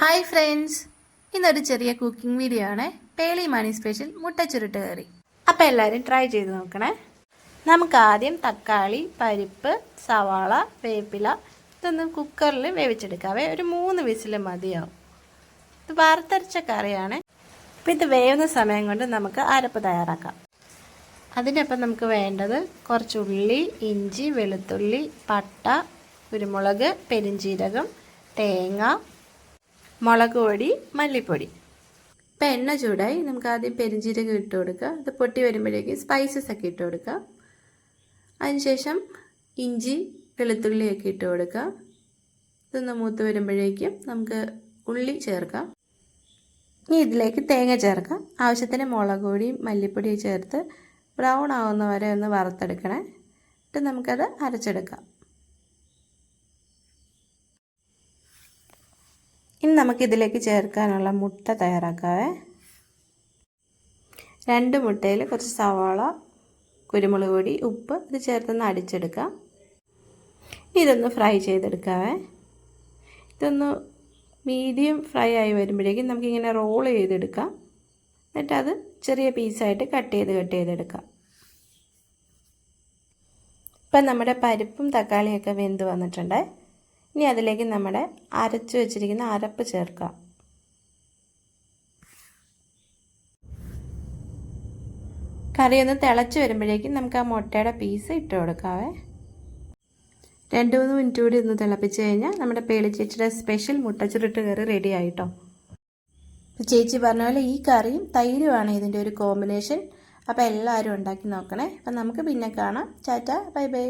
Hi friends. ഇന്നൊരു ചെറിയ cooking video ആണ്. പേളി മണി സ്പെഷ്യൽ മുട്ട ചുരുട്ട് കറി. അപ്പോൾ എല്ലാവരും ട്രൈ ചെയ്ത് നോക്കണേ. നമുക്ക് ആദ്യം തക്കാളി പരിപ്പ് സവാള വേപ്പില ഇതൊന്ന് കുക്കറിൽ വേവിച്ചെടുക്കാവേ. ഒരു മൂന്ന് വിസിൽ മതിയാവും. ഇത് വറുത്തരച്ച കറിയാണ്. അപ്പോൾ ഇത് വേവുന്ന സമയം കൊണ്ട് നമുക്ക് അരപ്പ് തയ്യാറാക്കാം. അതിനൊപ്പം നമുക്ക് വേണ്ടത് കുറച്ച് ഉള്ളി ഇഞ്ചി വെളുത്തുള്ളി പട്ട കുരുമുളക് പെരിഞ്ചീരകം തേങ്ങ മുളക് പൊടി മല്ലിപ്പൊടി. ഇപ്പം എണ്ണ ചൂടായി നമുക്ക് ആദ്യം പെരിഞ്ചീരകം ഇട്ട് കൊടുക്കുക അത് പൊട്ടി വരുമ്പോഴേക്കും സ്പൈസസ് ഒക്കെ ഇട്ട് കൊടുക്കുക അതിനുശേഷം ഇഞ്ചി വെളുത്തുള്ളിയൊക്കെ ഇട്ട് കൊടുക്കുക ഇതൊന്ന് മൂത്ത് വരുമ്പോഴേക്കും നമുക്ക് ഉള്ളി ചേർക്കാം. ഇനി ഇതിലേക്ക് തേങ്ങ ചേർക്കാം. ആവശ്യത്തിന് മുളക് പൊടിയും മല്ലിപ്പൊടിയും ചേർത്ത് ബ്രൗൺ ആവുന്ന വരെ ഒന്ന് വറുത്തെടുക്കണേ. എന്നിട്ട് നമുക്കത് അരച്ചെടുക്കാം. ഇനി നമുക്കിതിലേക്ക് ചേർക്കാനുള്ള മുട്ട തയ്യാറാക്കാവേ. രണ്ട് മുട്ടയിൽ കുറച്ച് സവാള കുരുമുളക് പൊടി ഉപ്പ് ഇത് ചേർത്തൊന്ന് അടിച്ചെടുക്കാം. ഇതൊന്ന് ഫ്രൈ ചെയ്തെടുക്കാവേ. ഇതൊന്ന് മീഡിയം ഫ്രൈ ആയി വരുമ്പോഴേക്കും നമുക്കിങ്ങനെ റോൾ ചെയ്തെടുക്കാം. എന്നിട്ട് അത് ചെറിയ പീസായിട്ട് കട്ട് ചെയ്ത് കട്ട് ചെയ്തെടുക്കാം. ഇപ്പം നമ്മുടെ പരിപ്പും തക്കാളിയൊക്കെ വെന്ത് വന്നിട്ടുണ്ട്. ഇനി അതിലേക്ക് നമ്മുടെ അരച്ചു വെച്ചിരിക്കുന്ന അരപ്പ് ചേർക്കാം. ഒന്ന് തിളച്ച് വരുമ്പോഴേക്കും നമുക്ക് ആ മുട്ടയുടെ പീസ് ഇട്ട് കൊടുക്കാവേ. രണ്ട് മൂന്ന് മിനിറ്റ് കൂടി ഒന്ന് തിളപ്പിച്ച് കഴിഞ്ഞാൽ നമ്മുടെ പേളി ചേച്ചിയുടെ സ്പെഷ്യൽ മുട്ട ചുരുട്ട് കറി റെഡി ആയിട്ടോ. ചേച്ചി പറഞ്ഞ പോലെ ഈ കറിയും തൈരുമാണ് ഇതിന്റെ ഒരു കോമ്പിനേഷൻ അപ്പോൾ എല്ലാവരും ഉണ്ടാക്കി നോക്കണേ. അപ്പം നമുക്ക് പിന്നെ കാണാം. ചാറ്റ ബൈ ബൈ.